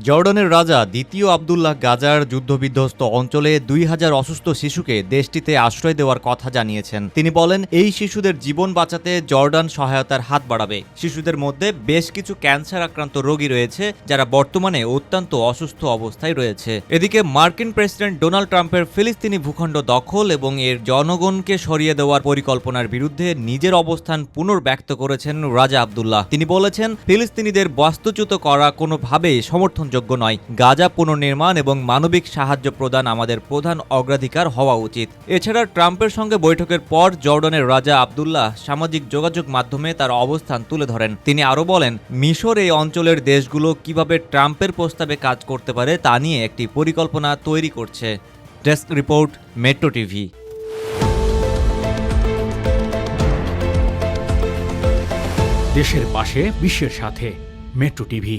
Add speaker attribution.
Speaker 1: জর্ডানের রাজা দ্বিতীয় আবদুল্লাহ গাজার যুদ্ধবিধ্বস্ত অঞ্চলে দুই হাজার অসুস্থ শিশুকে দেশটিতে আশ্রয় দেওয়ার কথা জানিয়েছেন। তিনি বলেন, এই শিশুদের জীবন বাঁচাতে জর্ডান সহায়তার হাত বাড়াবে। শিশুদের মধ্যে বেশ কিছু ক্যান্সার আক্রান্ত রোগী রয়েছে, যারা বর্তমানে অত্যন্ত অসুস্থ অবস্থায় রয়েছে। এদিকে মার্কিন প্রেসিডেন্ট ডোনাল্ড ট্রাম্পের ফিলিস্তিনি ভূখণ্ড দখল এবং এর জনগণকে সরিয়ে দেওয়ার পরিকল্পনার বিরুদ্ধে নিজের অবস্থান পুনর্ব্যক্ত করেছেন রাজা আবদুল্লাহ। তিনি বলেছেন, ফিলিস্তিনিদের বাস্তুচ্যুত করা কোনোভাবেই সমর্থনযোগ্য নয়। গাজা পুনর্নির্মাণ এবং মানবিক সাহায্য প্রদান আমাদের প্রধান অগ্রাধিকার হওয়া উচিত। এছাড়া ট্রাম্পের সঙ্গে বৈঠকের পর জর্ডানের রাজা আবদুল্লাহ সামাজিক যোগাযোগ মাধ্যমে তার অবস্থান তুলে ধরেন। তিনি আরও বলেন, মিশর এই অঞ্চলের দেশগুলো কীভাবে ট্রাম্পের প্রস্তাবে কাজ করতে পারে তা নিয়ে একটি পরিকল্পনা তৈরি করছে। Desk report, metro TV.
Speaker 2: দেশের পাশে, বিশ্বের সাথে, মেট্রো টিভি।